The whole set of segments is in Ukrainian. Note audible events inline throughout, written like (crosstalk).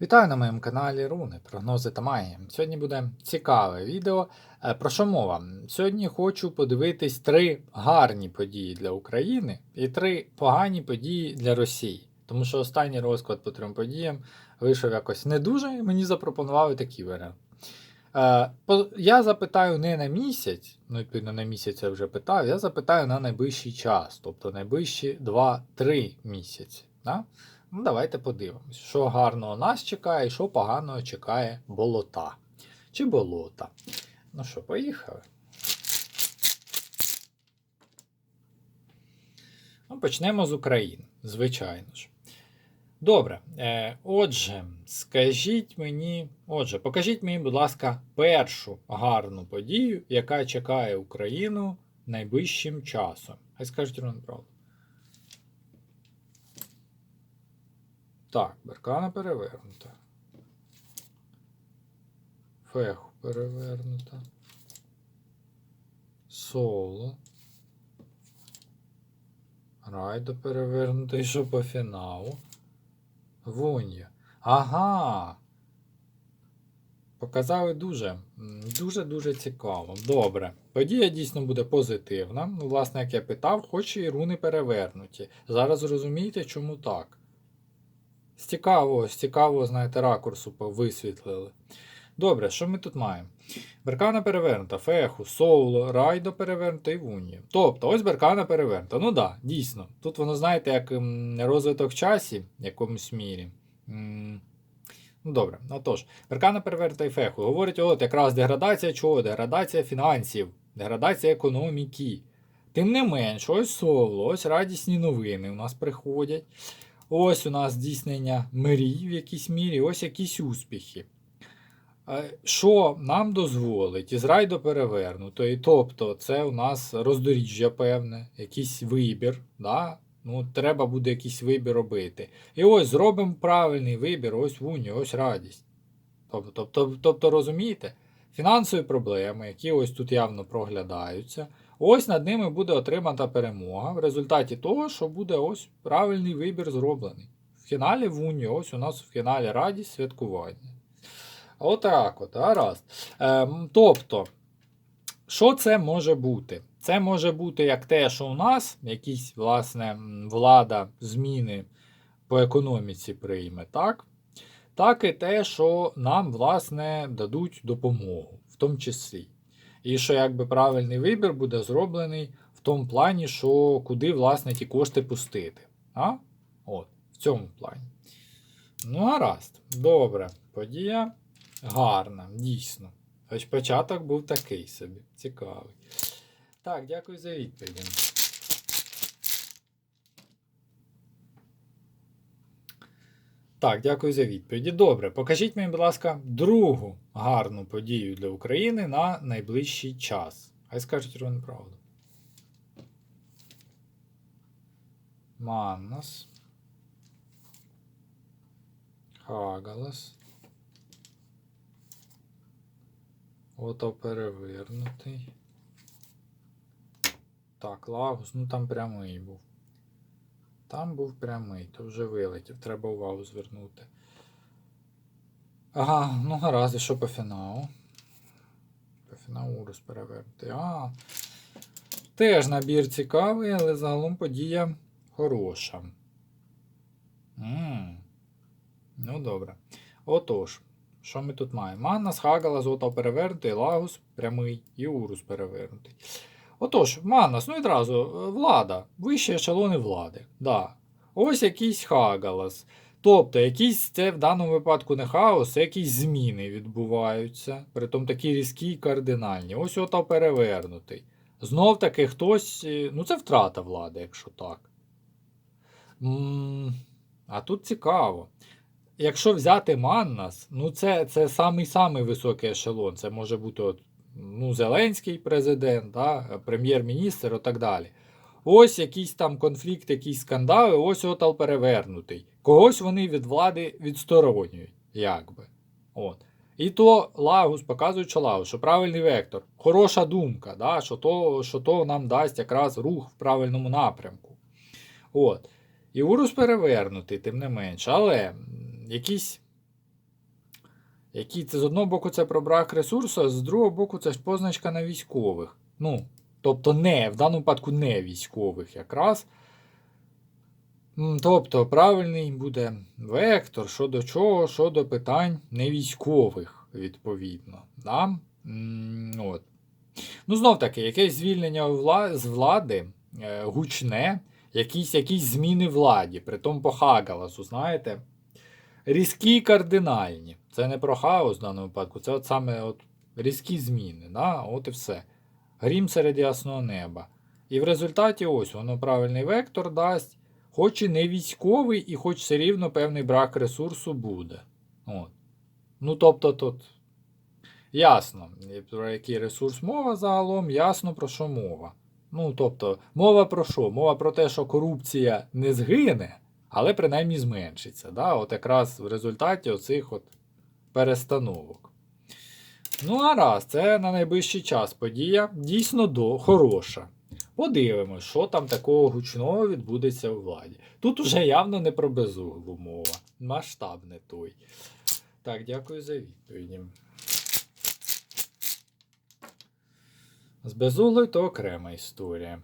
Вітаю на моєму каналі Руни, прогнози та магія. Сьогодні буде цікаве відео. Е, Про що мова? Сьогодні хочу подивитись три гарні події для України і три погані події для Росії. Тому що останній розклад по трьом подіям вийшов якось не дуже, і мені запропонували такий варіант. Е, Я запитаю не на місяць, ну відповідно на місяць я вже питав, я запитаю на найближчий час, тобто найближчі 2-3 місяці. Да? Ну, давайте подивимось, що гарного нас чекає і що поганого чекає болота. Чи болота. Ну що, поїхали. Ну, почнемо з України, звичайно ж. Добре. Е, отже, скажіть мені, отже, покажіть мені, будь ласка, першу гарну подію, яка чекає Україну найближчим часом. Хай скажуть правду. Так, беркана перевернута. Феху перевернута. Соло. Райдо перевернута. І що по фіналу? Вунья. Ага. Показали дуже, дуже-дуже цікаво. Добре. Подія дійсно буде позитивна. Ну, власне, як я питав, хоч і руни перевернуті. Зараз зрозумієте, чому так. З цікавого, з цікавого, знаєте, ракурсу висвітлили. Добре, що ми тут маємо? Беркана перевернута, Феху, Соуло, Райдо перевернута і Вунія. Тобто, ось Беркана перевернута. Ну так, да, дійсно. Тут воно, знаєте, як розвиток в часі в якомусь мірі. Ну добре, отож, Беркана перевернута і Феху. Говорить, от якраз деградація чого? Деградація фінансів, деградація економіки. Тим не менш, ось Соло, ось радісні новини у нас приходять. Ось у нас здійснення мрій в якійсь мірі, ось якісь успіхи. Що нам дозволить із райдо перевернутої, тобто це у нас роздоріжжя певне, якийсь вибір. Да? Ну, треба буде якийсь вибір робити. І ось зробимо правильний вибір, ось вуні, ось радість. Тобто, тобто, тобто розумієте, фінансові проблеми, які ось тут явно проглядаються, ось над ними буде отримана перемога в результаті того, що буде ось правильний вибір зроблений. В фіналі вуні, ось у нас в фіналі радість святкування. Отак от, гаразд. Ем, тобто, що це може бути? Це може бути як те, що у нас якісь, власне, влада зміни по економіці прийме, так? Так і те, що нам, власне, дадуть допомогу, в тому числі. І що якби правильний вибір буде зроблений в тому плані, що куди, власне, ті кошти пустити. А? От, в цьому плані. Ну, гаразд. Добре. Подія гарна, дійсно. Хоч початок був такий собі. Цікавий. Так, дякую за відповідь. Так, дякую за відповіді. Добре, покажіть мені, будь ласка, другу гарну подію для України на найближчий час. Хай скажуть Роман правду. Маннас. Хагалас. Ото перевернутий. Так, Лагус, ну там прямий був. Там був прямий, то вже вилетів, треба увагу звернути. Ага, ну гаразд, і що по фіналу? По фіналу Урус перевернутий. А. Теж набір цікавий, але загалом подія хороша. м Ну, добре. Отож, що ми тут маємо? Манна, Схагала, Золото перевернутий, Лагус прямий і Урус перевернутий. Отож, Маннас, ну відразу, е, влада, вищі ешелони влади. Да. Ось якийсь Хагалас. Тобто, якийсь це в даному випадку не хаос, це якісь зміни відбуваються, притом такі різкі і кардинальні. Ось ото перевернутий. Знов таки хтось. е, Ну, це втрата влади, якщо так. м а тут цікаво. Якщо взяти Маннас, ну це, це самий-самий високий ешелон. Це може бути от, ну, Зеленський президент, да, прем'єр-міністр і так далі. Ось якийсь там конфлікт, якісь скандали, ось отал перевернутий. Когось вони від влади відсторонюють, якби. От. І то Лагус показує, Лагус, що правильний вектор, хороша думка, да, що, то, що то нам дасть якраз рух в правильному напрямку. От. І Урус перевернутий, тим не менш, але якісь Які це з одного боку це про брак ресурсу, а з другого боку це ж позначка на військових. Ну, тобто не, в даному випадку не військових якраз. Тобто правильний буде вектор щодо чого, щодо питань не військових, відповідно. Да? От. Ну, знов таки, якесь звільнення з влади е, гучне, якісь, якісь зміни владі, притом по Хагаласу, знаєте. Різкі і кардинальні. Це не про хаос в даному випадку, це от саме от різкі зміни. Да? От і все. Грім серед ясного неба. І в результаті ось воно правильний вектор дасть, хоч і не військовий, і хоч все рівно певний брак ресурсу буде. От. Ну, тобто тут ясно, про який ресурс мова загалом, ясно про що мова. Ну, тобто, мова про що? Мова про те, що корупція не згине, але принаймні зменшиться. Да? От якраз в результаті оцих от перестановок. Ну, а раз, це на найближчий час подія дійсно до хороша. Подивимось, що там такого гучного відбудеться у владі. Тут уже явно не про безуглу мова. Масштаб не той. Так, дякую за відповіді. З безуглою то окрема історія.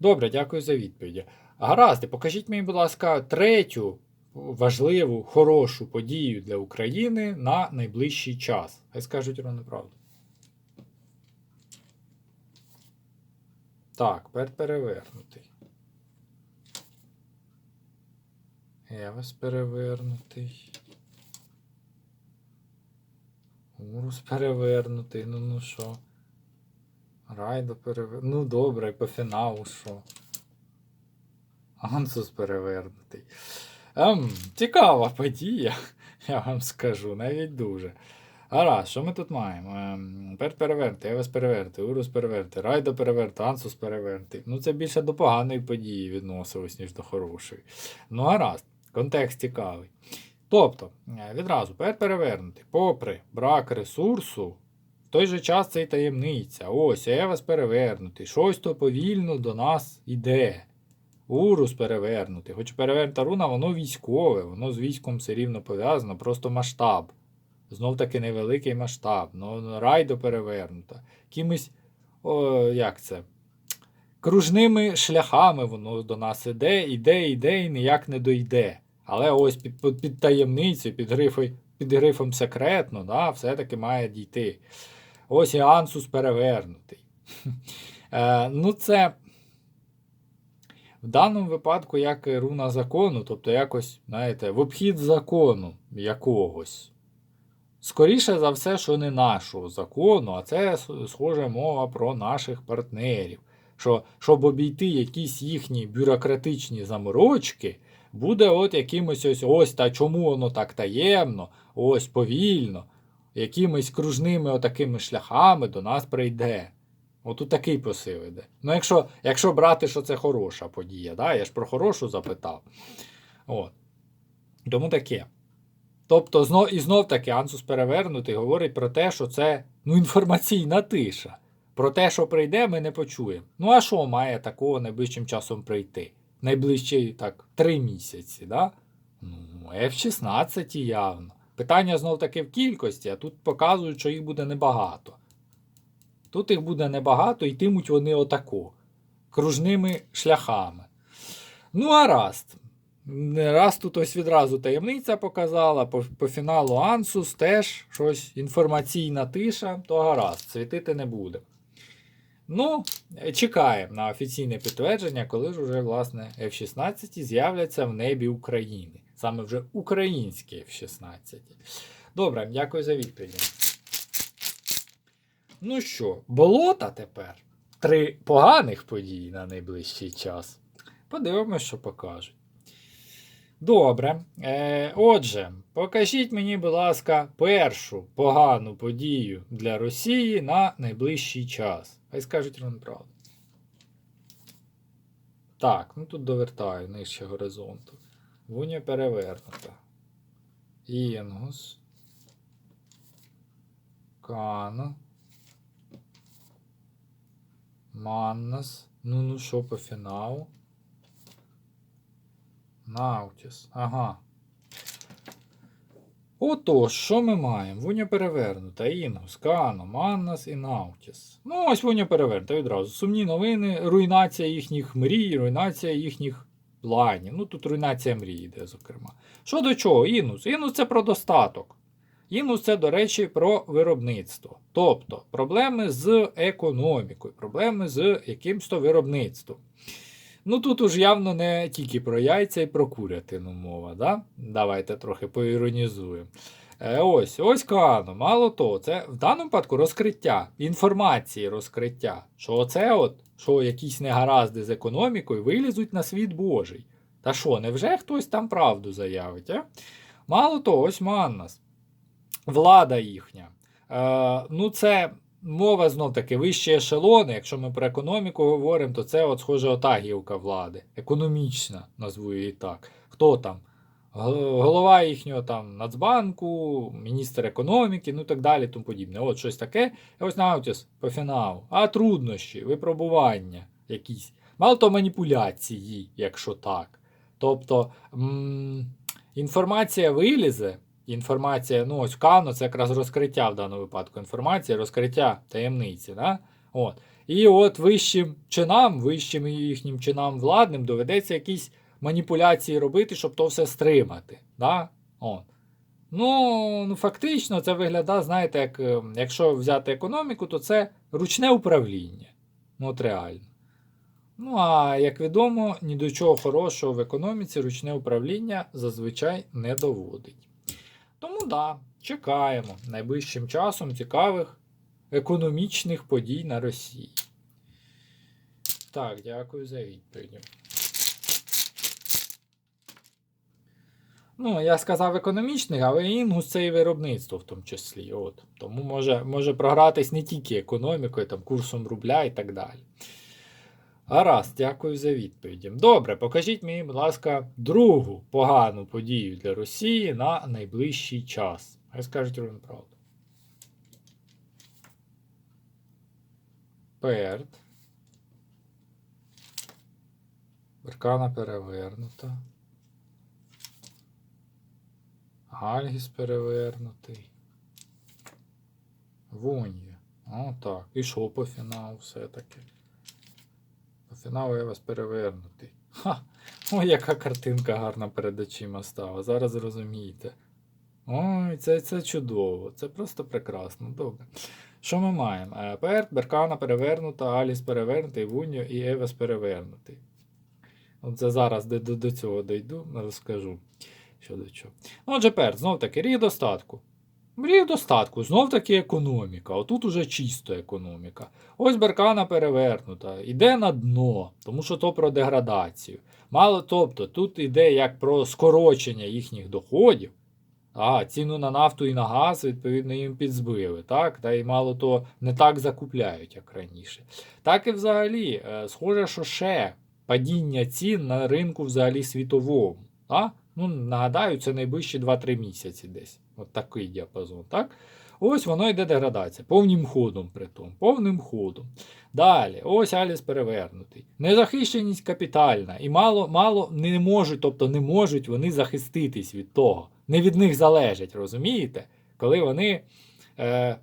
Добре, дякую за відповіді. Гаразд, покажіть мені, будь ласка, третю важливу, хорошу подію для України на найближчий час. Хай скажуть ровно правду. Так, пер перевернутий. Евес перевернутий. Урус перевернутий. Ну ну що? Райдо перевернутий. Ну добре, по фіналу що? Ансус перевернутий. Ем, цікава подія, (laughs) я вам скажу, навіть дуже. Гаразд, що ми тут маємо? Ем, Пер перевернути, Евес перевернути, Урус перевернути, Райдо перевернути, Ансус перевернути. Ну, це більше до поганої події відносилось, ніж до хорошої. Ну, гаразд, контекст цікавий. Тобто, е, відразу пер перевернути, попри брак ресурсу, в той же час це й таємниця. Ось, Евес перевернутий, щось то повільно до нас іде. Урус перевернутий. Хоч перевернута руна, воно військове, воно з військом все рівно пов'язано, просто масштаб. Знов таки невеликий масштаб. Ну, райдо перевернута. Якимись, о, як це? Кружними шляхами воно до нас іде, іде, іде і ніяк не дойде. Але ось під, під, під таємницею, під, грифой, під грифом секретно, да, все-таки має дійти. Ось і Ансус перевернутий. (laughs) Е, ну, це в даному випадку як руна закону, тобто якось, знаєте, в обхід закону якогось. Скоріше за все, що не нашого закону, а це схоже мова про наших партнерів. Що, щоб обійти якісь їхні бюрократичні заморочки, буде от якимось ось ось та чому воно так таємно, ось повільно, якимись кружними отакими шляхами до нас прийде. От такий посил іде. Ну, якщо якщо брати, що це хороша подія, да? я ж про хорошу запитав. От. Тому таке. Тобто, знов, і знов таки Ансус перевернутий говорить про те, що це ну, інформаційна тиша. Про те, що прийде, ми не почуємо. Ну, а що має такого найближчим часом прийти? Найближчі так, три місяці, да? Ну, F-16 явно. Питання знов таки в кількості, а тут показують, що їх буде небагато. Тут їх буде небагато, йтимуть вони отако, кружними шляхами. Ну, а раз. Раз тут ось відразу таємниця показала, по, по фіналу Ансус теж щось інформаційна тиша, то гаразд, світити не буде. Ну, чекаємо на офіційне підтвердження, коли ж уже, власне, F-16 з'являться в небі України. Саме вже українські F-16. Добре, дякую за відповідь. Ну що, болота тепер? Три поганих події на найближчий час. Подивимось, що покажуть. Добре. Е, Отже, покажіть мені, будь ласка, першу погану подію для Росії на найближчий час. Хай скажуть вам правду. Так, ну тут довертаю нижче горизонту. Вуня перевернута. Інгус. Кана. Маннас. Ну, ну що по? Наутіс. Ага. Отож, що ми маємо? Вуня перевернута, Інгус, Кано, Маннас і Наутіс. Ну, ось Вуня перевернута відразу. Сумні новини, руйнація їхніх мрій, руйнація їхніх планів. Ну, тут руйнація мрій йде, зокрема. Що до чого? Інус. Інус це про достаток. Інус це, до речі, про виробництво. Тобто проблеми з економікою, проблеми з якимсь то виробництвом. Ну тут уж явно не тільки про яйця і про курятину мова. Да? Давайте трохи поіронізуємо. Е, ось, ось Кано. Мало того, це в даному випадку розкриття, інформації розкриття. Що оце от, що якісь негаразди з економікою вилізуть на світ Божий. Та що, невже хтось там правду заявить? А? Мало того, ось Маннас. Влада їхня. Е, ну, це мова знов таки вищі ешелони. Якщо ми про економіку говоримо, то це от схоже ота влади. Економічна, назву її так. Хто там? Голова їхнього там Нацбанку, міністр економіки, ну так далі, тому подібне. От щось таке. І ось Наутіс по фіналу. А труднощі, випробування якісь. Мало то маніпуляції, якщо так. Тобто м- інформація вилізе, інформація, ну ось Кано, це якраз розкриття в даному випадку. Інформація, розкриття таємниці. Да? От. І от вищим чинам, вищим їхнім чинам владним доведеться якісь маніпуляції робити, щоб то все стримати. Да? От. Ну, ну, фактично, це виглядає, знаєте, як е, якщо взяти економіку, то це ручне управління. Ну, от реально. Ну, а як відомо, ні до чого хорошого в економіці ручне управління зазвичай не доводить. Тому да, чекаємо найближчим часом цікавих економічних подій на Росії. Так, дякую за відповідь. Ну, я сказав економічних, але інгус це і виробництво в тому числі. От. Тому може, може програтись не тільки економікою, там, курсом рубля і так далі. Гаразд, дякую за відповіді. Добре, покажіть мені, будь ласка, другу погану подію для Росії на найближчий час. Хай скажуть ровно правду. Перт. Беркана перевернута. Гальгіс перевернутий. Вуньє. О, так. І що по фіналу все-таки? Я вас перевернутий. Ха! Ой, яка картинка гарна перед очима стала. Зараз зрозумієте. Ой, це, це чудово. Це просто прекрасно. Добре. Що ми маємо? Е, Перт, Беркана перевернута, Аліс перевернутий, Вуньо і Евес перевернутий. От це зараз до, до, до цього дойду, розкажу. Що до чого. Отже, Перт, знов таки, рік достатку. Рік достатку, знов таки економіка. Отут уже чисто економіка. Ось Беркана перевернута, іде на дно, тому що то про деградацію. Мало тобто, тут йде як про скорочення їхніх доходів. А, ціну на нафту і на газ, відповідно, їм підзбили. Так? Та й мало то не так закупляють, як раніше. Так і взагалі, е, схоже, що ще падіння цін на ринку взагалі світовому. А? Ну, нагадаю, це найближчі 2-3 місяці десь. От такий діапазон. Так? Ось воно йде деградація. Повним ходом, при тому. Повним ходом. Далі, ось Аліс перевернутий. Незахищеність капітальна. І мало мало не можуть, тобто не можуть вони захиститись від того. Не від них залежить, розумієте? Коли вони. Е,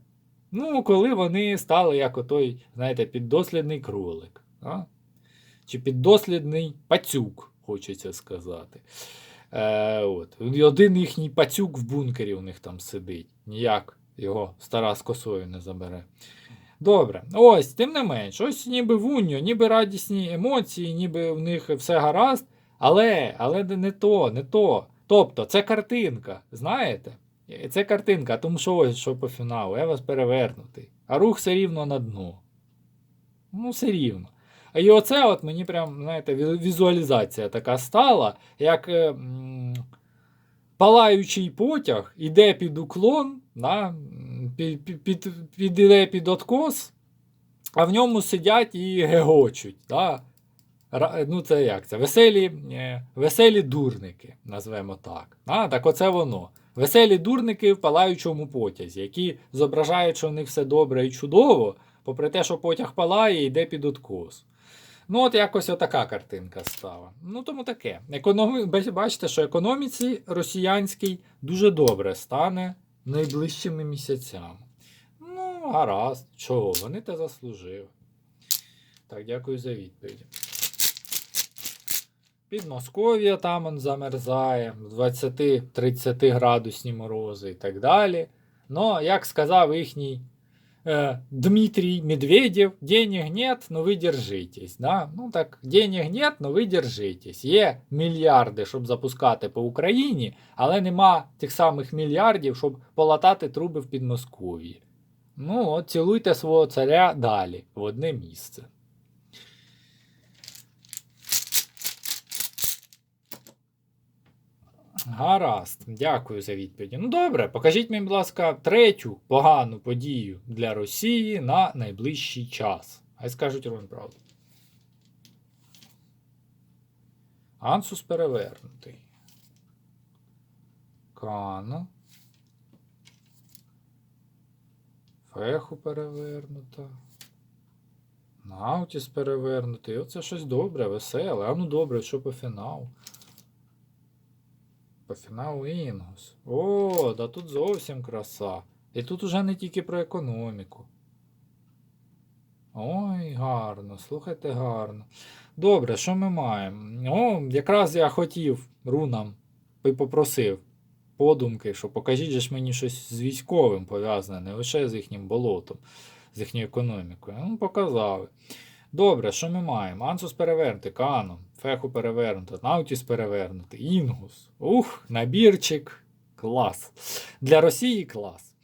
ну, коли вони стали як отой, знаєте, піддослідний кролик. А? Чи піддослідний пацюк, хочеться сказати. Е, от. Один їхній пацюк в бункері у них там сидить. Ніяк його стара з косою не забере. Добре, ось, тим не менш, ось ніби вуньо, ніби радісні емоції, ніби в них все гаразд, але але не то, не то. Тобто, це картинка, знаєте? Це картинка, тому що ось що по фіналу, я вас перевернутий. А рух все рівно на дно. Ну, все рівно. І оце от мені прям, знаєте, візуалізація така стала, як е, м, палаючий потяг іде під уклон, да, під, під, під, під, іде під откос, а в ньому сидять і гегочуть. Да. Ну, це як це? Веселі, е, веселі дурники, назвемо так. А, так оце воно. Веселі дурники в палаючому потязі, які зображають, що в них все добре і чудово, попри те, що потяг палає і йде під откос. Ну, от якось отака картинка стала. Ну, тому таке. Економі... Бачите, що економіці росіянській дуже добре стане найближчими місяцями. Ну, гаразд, чого, вони те заслужили. Так, дякую за відповідь. Підмосков'я там он замерзає, 20-30 градусні морози і так далі. Но, як сказав їхній Дмитрий Медведев, денег нет, но ви держитесь. Да? Ну так, денег нет, но ви держитесь. Є мільярди, щоб запускати по Україні, але нема тих самих мільярдів, щоб полатати труби в Підмосков'ї. Ну, от цілуйте свого царя далі, в одне місце. Гаразд, дякую за відповіді. Ну добре, покажіть мені, будь ласка, третю погану подію для Росії на найближчий час. Хай скажуть ровно правду. Ансус перевернутий. Кана. Феху перевернута. Наутіс перевернутий. Оце щось добре, веселе. А ну добре, що по фіналу? По фіналу Інгус. О, да тут зовсім краса. І тут уже не тільки про економіку. Ой, гарно, слухайте гарно. Добре, що ми маємо? О, якраз я хотів рунам і попросив подумки, що покажіть же ж мені щось з військовим пов'язане, не лише з їхнім болотом, з їхньою економікою. Ну, показали. Добре, що ми маємо? Ансус перевернути, Канон, Феху перевернути, Наутіс перевернути, Інгус. Ух, набірчик. Клас. Для Росії клас.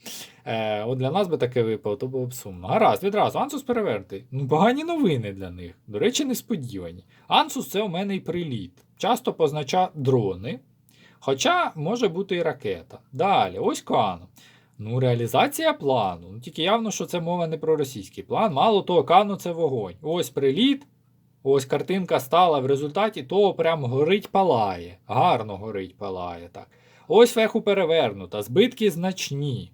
Е, от для нас би таке випало, то було б сумно. Гаразд, відразу, Ансус перевернутий. Ну, погані новини для них. До речі, несподівані. Ансус це у мене і приліт. Часто позначає дрони. Хоча може бути і ракета. Далі, ось Канон. Ну, реалізація плану. Ну, тільки явно, що це мова не про російський план. Мало того, Кану це вогонь. Ось приліт, ось картинка стала в результаті того прям горить палає. Гарно горить палає. так. Ось феху перевернута, збитки значні.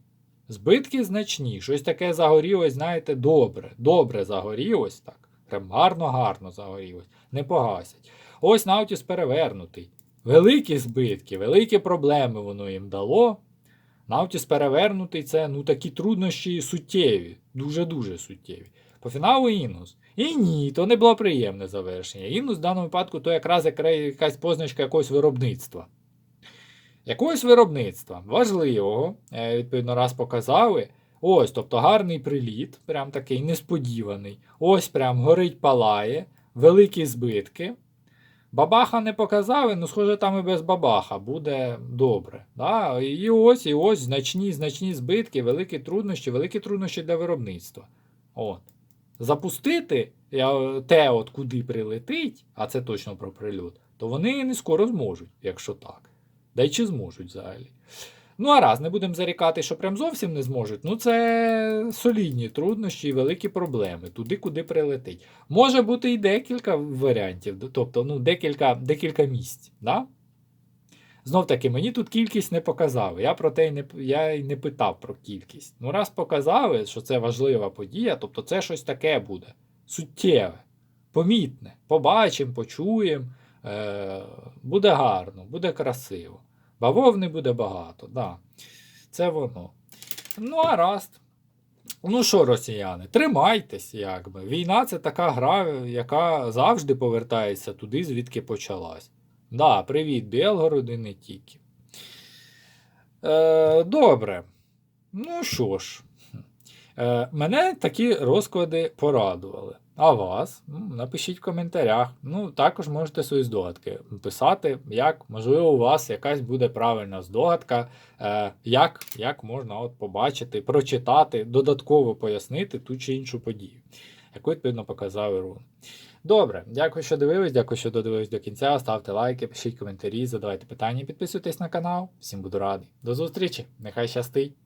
Збитки значні. Щось таке загорілось, знаєте, добре. Добре загорілось так. Прям гарно-гарно загорілось. Не погасять. Ось Наутіс перевернутий. Великі збитки, великі проблеми воно їм дало. Наутіс перевернутий це ну такі труднощі суттєві, дуже-дуже суттєві. По фіналу Інгус. І ні, то не було приємне завершення. Інгус в даному випадку то якраз якась позначка якогось виробництва. Якогось виробництва важливого, е, відповідно, раз показали. Ось, тобто гарний приліт, прям такий несподіваний. Ось прям горить палає, великі збитки. Бабаха не показали, ну, схоже, там і без бабаха буде добре. Да? І ось, і ось значні, значні збитки, великі труднощі, великі труднощі для виробництва. От. Запустити я- те, от куди прилетить, а це точно про прильот, то вони не скоро зможуть, якщо так. Да й чи зможуть взагалі. Ну, а раз, не будемо зарікати, що прям зовсім не зможуть. Ну, це солідні труднощі і великі проблеми, туди, куди прилетить. Може бути і декілька варіантів, тобто ну, декілька, декілька місць. Да? Знов таки, мені тут кількість не показали. Я про те й не, я й не питав про кількість. Ну, раз показали, що це важлива подія, тобто це щось таке буде. Суттєве, помітне. Побачимо, почуємо. Е, буде гарно, буде красиво. Бавовни буде багато, да. Це воно. Ну, а раз. Ну що, росіяни, тримайтесь, якби. Війна це така гра, яка завжди повертається туди, звідки почалась. Да, привіт, Білгород і не тільки. Е, добре. Ну що ж, е, мене такі розклади порадували. А вас? Ну, напишіть в коментарях. Ну, також можете свої здогадки писати, як, можливо, у вас якась буде правильна здогадка, е, як, як можна от побачити, прочитати, додатково пояснити ту чи іншу подію, яку відповідно показав Ірун. Добре, дякую, що дивились, дякую, що додивились до кінця. Ставте лайки, пишіть коментарі, задавайте питання, підписуйтесь на канал. Всім буду радий. До зустрічі! Нехай щастить!